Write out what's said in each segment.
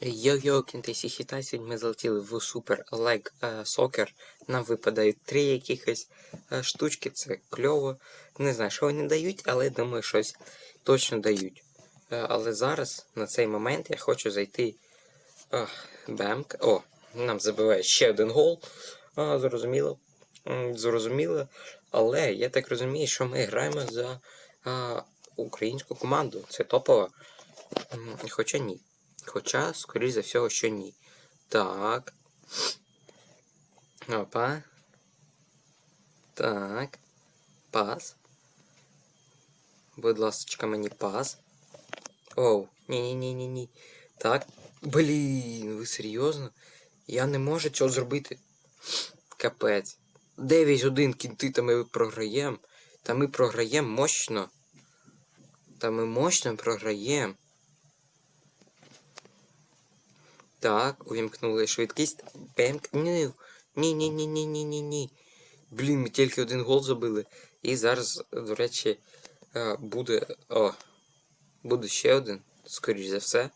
Йо-йо, кінтесі сьогодні ми залетіли в Super Leg е, Soccer. Нам випадають три якихось е, штучки, це кльово. Не знаю, що вони дають, але думаю, щось точно дають. Е, але зараз, на цей момент, я хочу зайти. Бемк. О, нам забиває ще один гол. Зрозуміло. Зрозуміло. Але я так розумію, що ми граємо за українську команду. Це топова. Хоча ні. Хоча, скоріш за всього, що ні. Так. Опа. Так. Пас. Будь ласка, мені пас. Оу, ні-ні-ні-ні-ні. Так. Блін, ви серйозно? Я не можу цього зробити. Капець. 9-1 кінти, та ми програємо. Та ми програємо мощно. Та ми мощно програємо. Так, увімкнули швидкість. Бемк. Ні, ні, ні, ні, ні, ні, ні, ні. Блін, ми тільки один гол забили. І зараз, до речі, е, буде. О. Буде ще один, скоріш за все.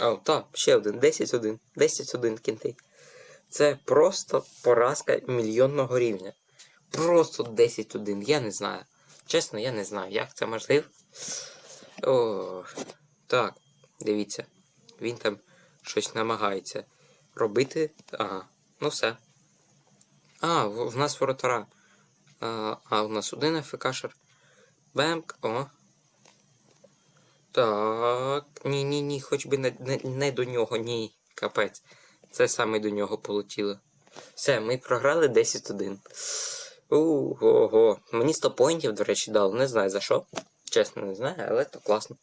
О, так, ще один. 10-1. 10-1 кінти. Це просто поразка мільйонного рівня. Просто 10-1. Я не знаю. Чесно, я не знаю, як це можливо. О, так, дивіться. Він там щось намагається робити. Ага, ну все. А, в, нас воротара. А, а у нас один АФКшер. Бемк, о. Так. Ні, ні, хоч би не, не, не до нього, ні. Капець. Це саме до нього полетіло. Все, ми програли 10-1. Ого. Мені 100 поінтів, до речі, дали. Не знаю за що. Чесно, не знаю, але то класно.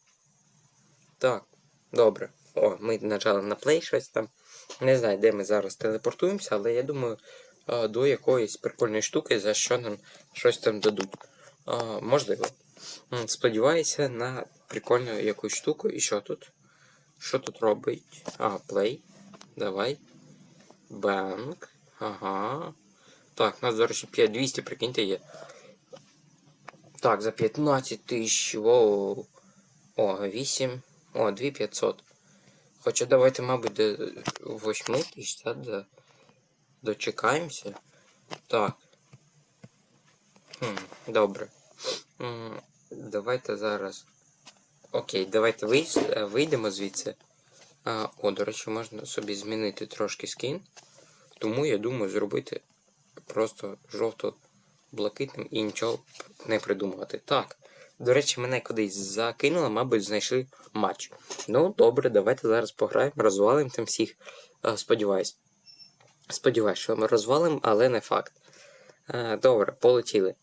Так, добре. О, ми нажали на плей щось там. Не знаю, де ми зараз телепортуємося, але я думаю, до якоїсь прикольної штуки, за що нам щось там дадуть. Можливо. Сподіваюся на прикольну якусь штуку. І що тут? Що тут робить? А, плей. Давай. Банк. Ага. Так, у нас, до речі, 5200, прикиньте, є. Так, за 15 тисяч. Воу. О, 8. О, 2500. Хоча давайте, мабуть, до 8 тисяч? До... Дочекаємося. Так. Хм, добре. Давайте зараз. Окей, давайте е, вийдемо звідси. О, до речі, можна собі змінити трошки скін. Тому я думаю зробити просто жовто-блакитним і нічого не придумувати. Так. До речі, мене кудись закинуло, мабуть, знайшли матч. Ну, добре, давайте зараз пограємо, розвалимо там всіх. Е, Сподіваюсь. Сподіваюсь, що ми розвалимо, але не факт. Е, Добре, полетіли.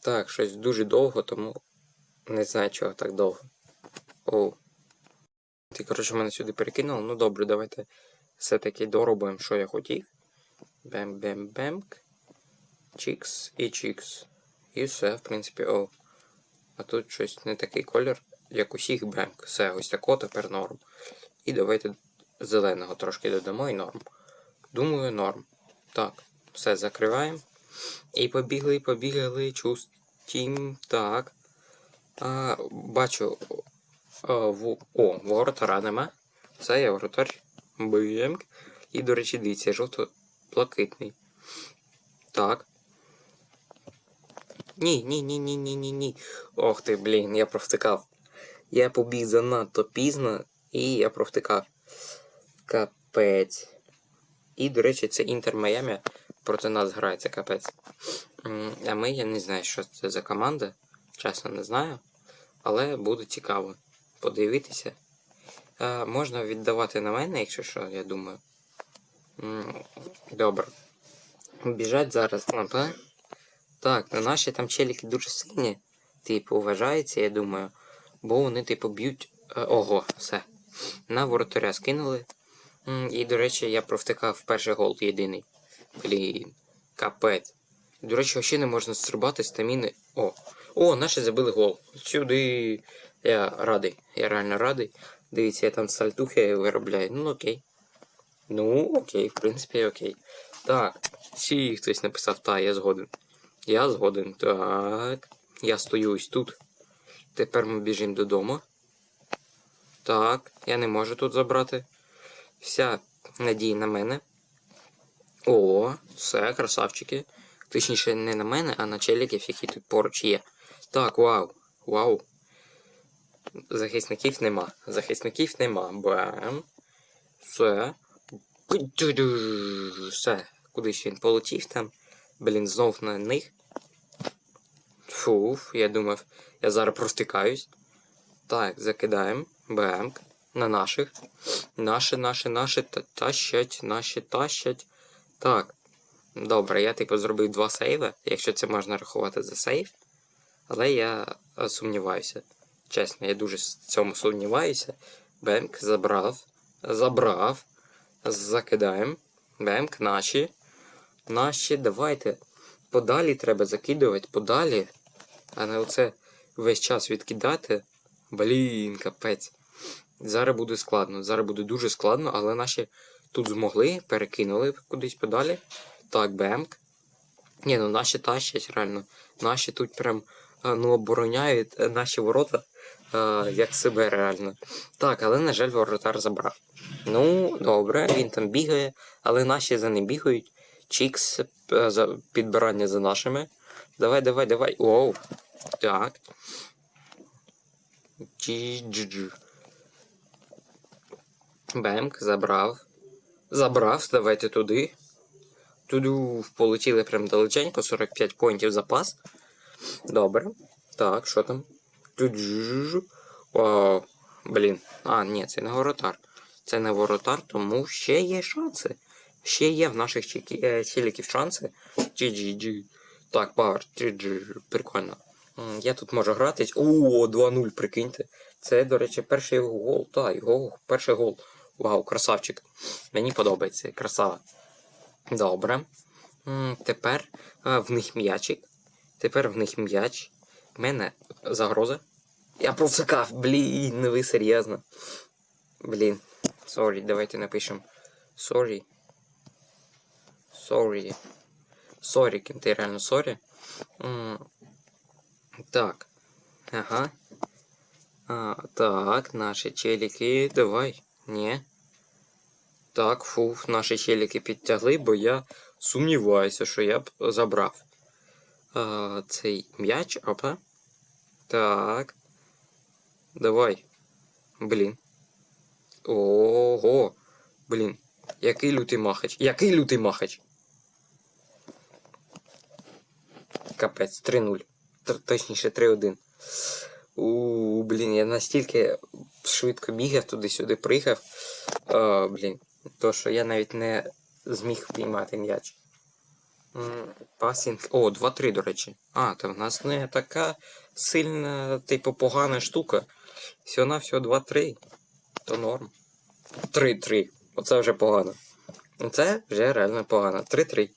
Так, щось дуже довго, тому не знаю, чого так довго. Оу. Ти, коротше, мене сюди перекинув. Ну добре, давайте все-таки доробимо, що я хотів. Бем-бем-бемк. Чікс і чікс. І все, в принципі, о. А тут щось не такий колір, як усіх бемк. Все, ось тако тепер норм. І давайте зеленого трошки додамо і норм. Думаю, норм. Так, все закриваємо. І побігли, побігли, чустім. Так. А, бачу. А, в, о, воротара нема. Це я воротар. Бемк. І, до речі, дивіться, жовто-блакитний. Так. Ні, ні, ні, ні, ні, ні, ні. Ох ти, блін, я провтикав. Я побіг занадто пізно і я провтикав. Капець. І, до речі, це Інтер Майами проти нас грає, це капець. А ми, я не знаю, що це за команда. Чесно, не знаю. Але буде цікаво подивитися. А, можна віддавати на мене, якщо що, я думаю. Добре. Біжать зараз. Так, ну наші там челіки дуже сильні. Типу, вважається, я думаю. Бо вони, типу, б'ють. е, Ого, все. На воротаря скинули. І, до речі, я провтикав перший гол єдиний. Блін, капець. До речі, ще не можна стрибати стаміни. О! О, наші забили гол. Сюди. Я радий. Я реально радий. Дивіться, я там сальтухи виробляю. Ну окей. Ну, окей, в принципі, окей. Так. Всі хтось написав, та, я згоден. Я згоден. Так. Я стою ось тут. Тепер ми біжимо додому. Так, я не можу тут забрати. Вся надія на мене. О, все, красавчики. Точніше, не на мене, а на челіків, які тут поруч є. Так, вау. Вау. Захисників нема. Захисників нема. Бам. Все. Все. Кудись він полетів там. Блін, знов на них. Фуф, я думав, я зараз простикаюсь. Так, закидаємо. Бемк. На наших. Наші, наші, наші тащать, наші тащать. Так. Добре, я типу зробив два сейви, якщо це можна рахувати за сейв. Але я е, сумніваюся. Чесно, я дуже в цьому сумніваюся. Бемк забрав. Забрав. Закидаємо. Бемк, наші. Наші, давайте. Подалі треба закидувати, подалі. А не оце весь час відкидати. Блін, капець. Зараз буде складно. Зараз буде дуже складно, але наші тут змогли, перекинули кудись подалі. Так, бемк. Ні, ну наші тащать, реально. Наші тут прям ну, обороняють е, наші ворота е, як себе реально. Так, але, на жаль, воротар забрав. Ну, добре, він там бігає, але наші за ним бігають. Чікс е, підбирання за нашими. Давай, давай, давай. Оу. Так. Джі-джі-джі. Бемк, забрав. Забрав, давайте туди. Туди полетіли прям далеченько, 45 поінтів запас. Добре. Так, що там? Вау. Блін. А, ні, це не воротар. Це не воротар, тому ще є шанси. Ще є в наших чікі- е, челіків шанси. GGG. Так, павер. GG. Прикольно. Я тут можу грати. О, 2-0, прикиньте. Це, до речі, перший гол. Так, його перший гол. Вау, красавчик. Мені подобається. Красава. Добре. Тепер в них м'ячик. Тепер в них м'яч. В мене загроза. Я провсикав, блін, ви серйозно. Блін. Сорі, давайте напишемо. Сорі. Сорі. Сорі, кінти, реально сорі. Так. Ага. А, так, наші челіки. Давай. Ні. Так, фуф, наші челіки підтягли, бо я сумніваюся, що я б забрав а, цей м'яч. Опа. Так. Давай. Блін. Ого. Блін. Який лютий махач. Який лютий махач. Капець, 3-0. Точніше, 3-1. У, блін, я настільки швидко бігав туди-сюди приїхав. А, блін. То, що я навіть не зміг впіймати м'яч. Пасінг. О, 2-3, до речі. А, то в нас не така сильна, типу, погана штука. Всього на всього 2-3. То норм. 3-3. Оце вже погано. Це вже реально погано. 3-3.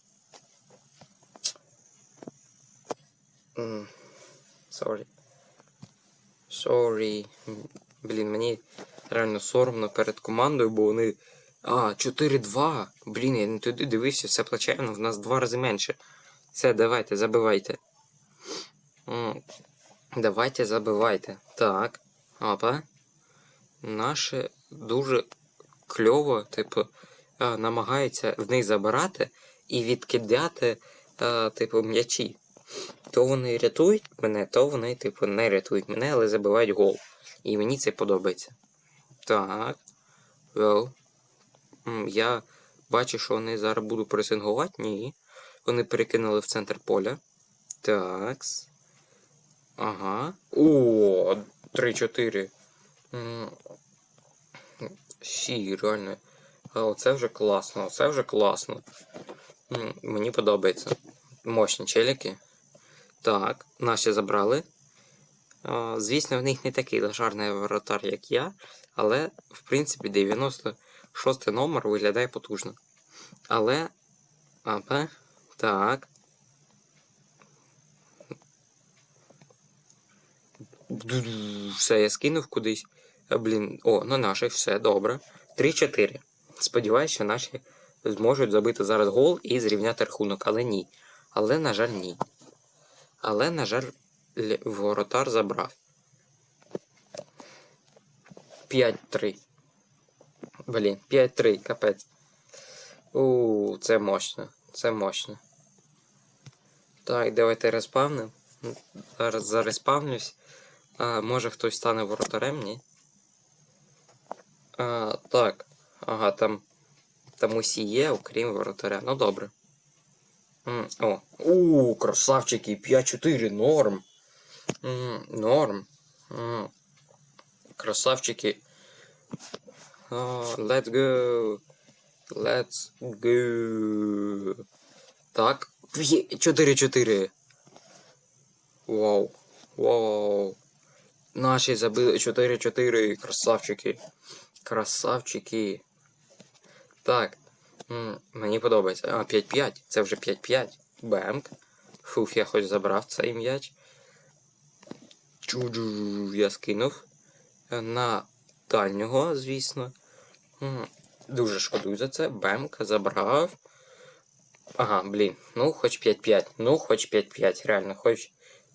Sorry. Sorry. Блін, мені реально соромно перед командою, бо вони. А, 4-2. Блін, я не туди дивився, все плачевно, в нас два рази менше. Все, давайте, забивайте. Давайте забивайте. Так. Опа. Наше дуже кльово, типу, а, намагається в них забирати і відкидати, типу, м'ячі. То вони рятують мене, то вони, типу, не рятують мене, але забивають гол. І мені це подобається. Так. Well. Я бачу, що вони зараз будуть пресингувати. Ні. Вони перекинули в центр поля. Такс. Ага. О, 3-4. М, Сі, реально. А оце вже класно, оце вже класно. Мені подобається. Мощні челіки. Так, наші забрали. А, Звісно, в них не такий лежарний воротар, як я, але, в принципі, 96 номер виглядає потужно. Але. Апа. Так. Все, я скинув кудись. А, Блін, о, на наших, все добре. 3-4. Сподіваюсь, що наші зможуть забити зараз гол і зрівняти рахунок, але ні. Але, на жаль, ні. Але, на жаль, воротар забрав. 5-3. Блін, 5-3, капець. У, це мощно. Це мощно. Так, давайте респавнем. Зараз зареспавнюсь. А, може хтось стане воротарем, ні? А, так. Ага, там. Там усі є, окрім воротаря. Ну добре. О. У, красавчики, 5-4, норм. Норм. Красавчики. Let's go. Let's go. Так. 4-4. Вау. Вау. Наші забили 4-4. Красавчики. Красавчики. Так. Мені подобається. А, 5-5. Це вже 5-5. Бемк. Фуф, я хоч забрав цей м'яч. Чуджу я скинув. На дальнього, звісно. Дуже шкодую за це. Бемк забрав. Ага, блін. Ну, хоч 5-5. Ну, хоч 5-5. Реально, хоч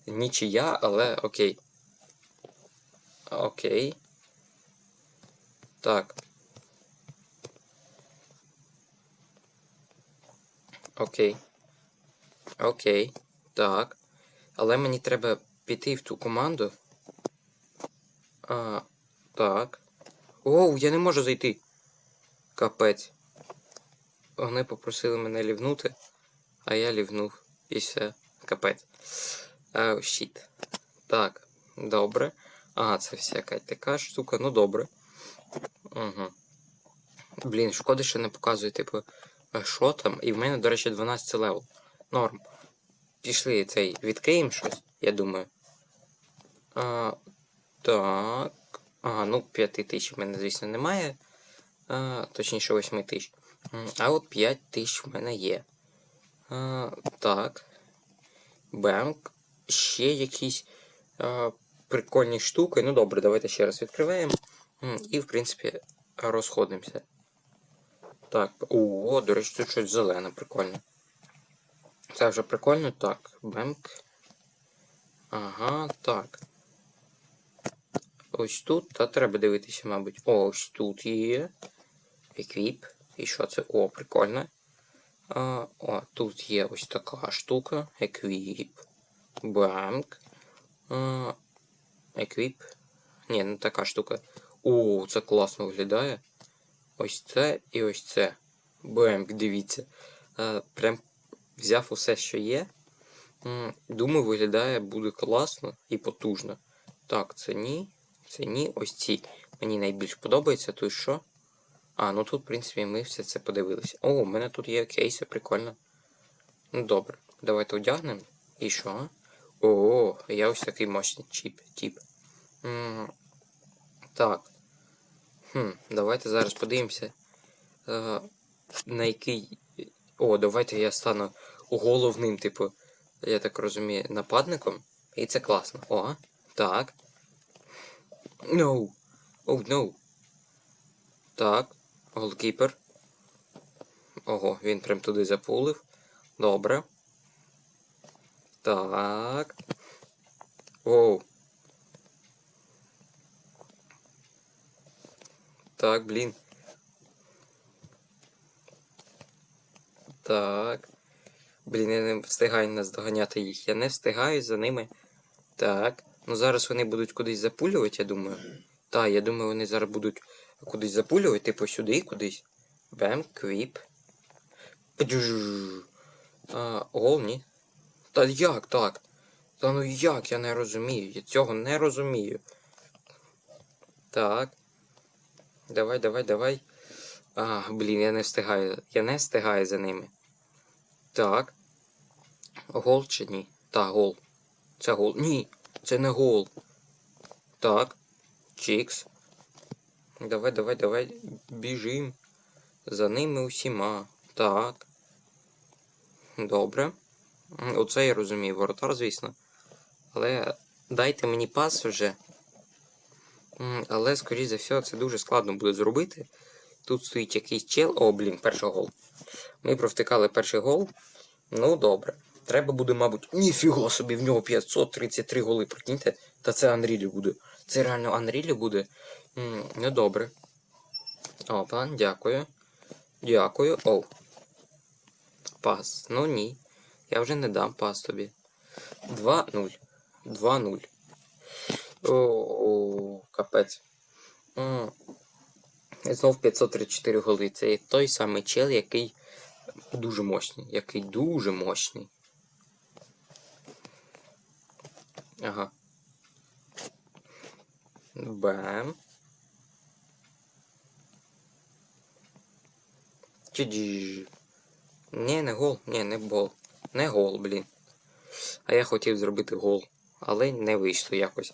нічия, але окей. Окей. Так. Окей. Окей. Так. Але мені треба піти в ту команду. А, так. Оу, я не можу зайти. Капець. Вони попросили мене лівнути, а я лівнув. І все. Капець. Ау, щіт. Так, добре. Ага, це всяка така штука, ну добре. Угу. Блін, шкода, що не показує, типу, е, що там. І в мене, до речі, 12 левел. Норм. Пішли цей, відкриємо щось, я думаю. А, так. Ага, ну 5 тисяч в мене, звісно, немає. А, точніше, 8 тисяч. А от 5 тисяч в мене є. А, так. Бемк. Ще якісь а, прикольні штуки. Ну добре, давайте ще раз відкриваємо. І, в принципі, розходимося. Так. О, до речі, тут щось зелене, прикольно. Це вже прикольно. Так, бемк. Ага, так. Ось тут, та треба дивитися, мабуть. О, ось тут є. Еквіп. І що це? О, прикольно. А, о, тут є ось така штука. Еквіп. А, еквіп. Ні, не така штука. О, це класно виглядає. Ось це і ось це. Бемк, дивіться. Прям взяв усе, що є. Думаю, виглядає буде класно і потужно. Так, це ні. Це ні. Ось ці. Мені найбільш подобається. Тут що? А, ну тут, в принципі, ми все це подивилися. О, у мене тут є кейси, прикольно. Ну добре, давайте одягнемо. І що? О, я ось такий мощний чіп, тіп. М, Так. Хм, давайте зараз подивимося. Е, на який. О, давайте я стану головним, типу, я так розумію, нападником. І це класно. О, так. No. Oh, no. Так. Голкіпер. Ого, він прям туди запулив. Добре. Так. Оу. Так, блін. Так. Блін, я не встигаю наздоганяти їх. Я не встигаю за ними. Так. Ну зараз вони будуть кудись запулювати, я думаю. Так, я думаю, вони зараз будуть кудись запулювати, типу сюди кудись. Бем, квіп. А, Гол, ні. Та як так? Та ну як я не розумію? Я цього не розумію. Так. Давай, давай, давай. А, блін, я не встигаю. Я не встигаю за ними. Так. Гол чи ні? Так, гол. Це гол. Ні, це не гол. Так. Чікс. Давай, давай, давай. Біжим. За ними усіма. Так. Добре. Оце я розумію, воротар, звісно. Але дайте мені пас вже. Але, скоріш за все, це дуже складно буде зробити. Тут стоїть якийсь чел. О, блін, перший гол. Ми провтикали перший гол. Ну, добре. Треба буде, мабуть. Ніфіга собі, в нього 533 голи, прикиньте. Та це Unreal буде. Це реально Unreal буде. Ну добре. Опа, дякую. Дякую. Оу. Пас. Ну ні. Я вже не дам пас тобі. 2-0. 2-0. О, капець. М. Знов 534 голи. Це той самий чел, який дуже мощний. Який дуже мощний. Ага. Бам. Ні, не не гол. Ні, не бол. Не гол, блін. А я хотів зробити гол. Але не вийшло якось.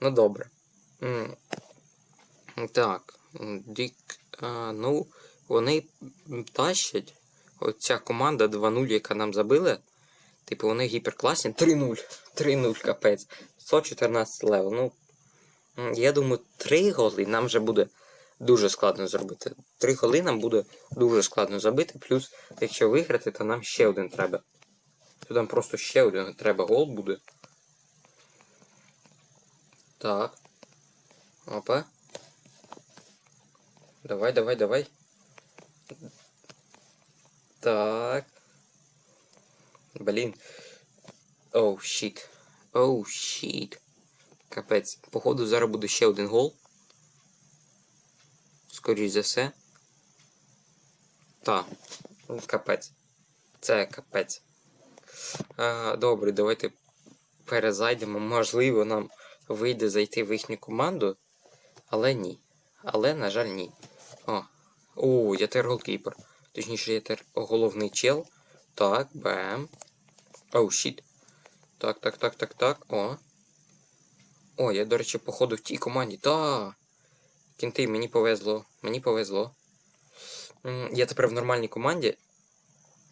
Ну добре. Так. Дік. Ну, вони тащать. Оця команда 2-0, яка нам забила. Типу, вони гіперкласні. 3-0. 3-0, капець. 114 левел. Ну. Я думаю, 3 голи нам вже буде дуже складно зробити. 3 голи нам буде дуже складно забити. Плюс, якщо виграти, то нам ще один треба. То там просто ще один треба гол буде. Так. Опа. Давай, давай, давай. Так. Блін. Оу, щіт. Оу, щіт. Капець. Походу, зараз буде ще один гол. Скоріше за все. Та. Ну, Капець. Це капець. А, добре, давайте перезайдемо. Можливо, нам вийде зайти в їхню команду. Але ні. Але, на жаль, ні. О, О я тепер голкіпер. Точніше, я тепер головний чел. Так, бем. Оу, щіт. Так, так, так, так, так. О. О, я, до речі, походу в тій команді. Та. Кінти, мені повезло. Мені повезло. Я тепер в нормальній команді,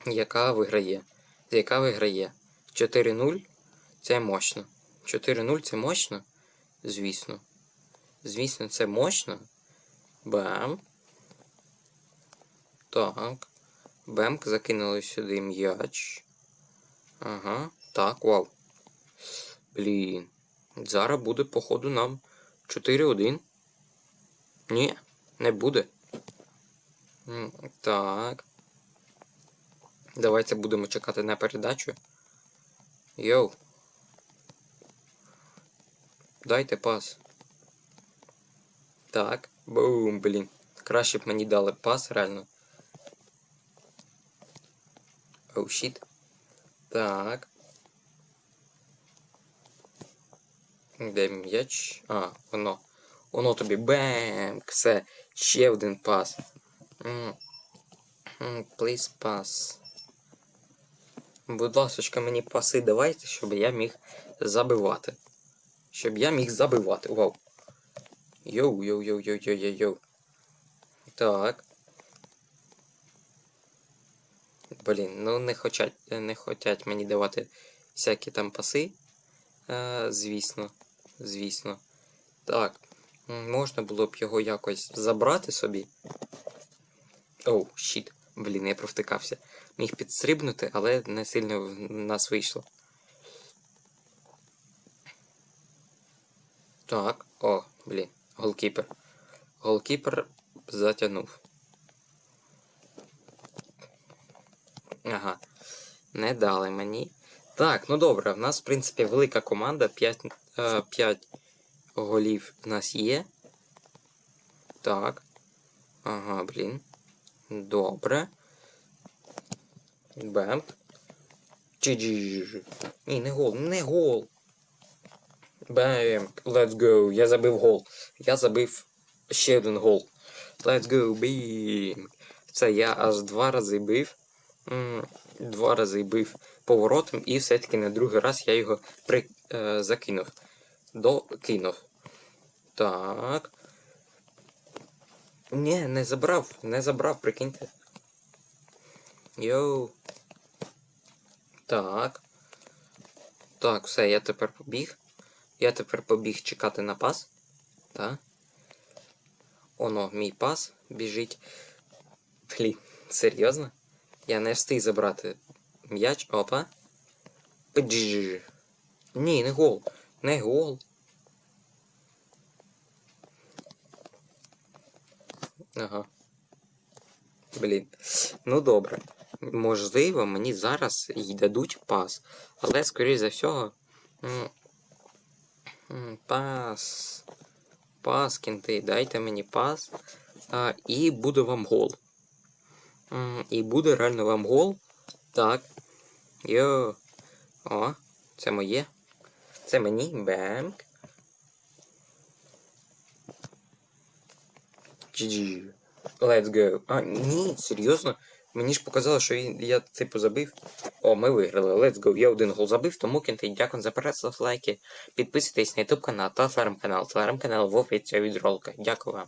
яка виграє. Яка виграє. 4-0 це мощно. 4-0 це мощно. Звісно. Звісно, це мощно. Бам. Так. Бемк закинули сюди м'яч. Ага. Так, вау. Блін. Зараз буде, походу, нам 4-1. Ні, не буде. Так. Давайте будемо чекати на передачу. Йоу. Дайте пас. Так. Бум, блін. Краще б мені дали пас, реально. Оу, щіт. Так. Де м'яч? А, воно. Воно тобі бем! Все. Ще один пас. Please pass. Будь ласочка, мені паси давайте, щоб я міг забивати. Щоб я міг забивати. Вау. Йоу, йоу, йоу, йоу, йоу, йоу. Так. Блін, ну не хочуть, не хотять мені давати всякі там паси. Е, звісно. Звісно. Так. Можна було б його якось забрати собі. Оу, щіт. Блін, я провтикався. Міг підстрибнути, але не сильно в нас вийшло. Так, о, блін, голкіпер. Голкіпер затягнув. Ага. Не дали мені. Так, ну добре, в нас, в принципі, велика команда. 5, е, 5 голів в нас є. Так. Ага, блін. Добре. Бем. Чиджі. Ні, не гол, не гол. Бем. Let's go. Я забив гол. Я забив ще один гол. Let's go, бім. Це я аж два рази бив. Два рази бив поворотом, і все-таки на другий раз я його при, е, закинув. Докинув. Так. Ні, не забрав, не забрав, прикиньте. Йоу. Так. Так, все, я тепер побіг. Я тепер побіг чекати на пас. Так. Оно, мій пас біжить. Блін, серйозно? Я не встиг забрати м'яч. Опа. Дж. Ні, не гол. Не гол. Ага. Блін. Ну добре. Можливо, мені зараз і дадуть пас. Але, скоріш за всього. Пас. Пас, кінти, дайте мені пас. А, і буде вам гол. І буде реально вам гол. Так. Йо. О, це моє. Це мені. Бемк. GG. Let's go. А, ні, серйозно? Мені ж показало, що я типу забив. О, ми виграли. Let's go. Я один гол забив, тому кінти. Дякую за переслав лайки. Підписуйтесь на YouTube канал та телеграм-канал. Телеграм-канал в описі цього відролика. Дякую вам.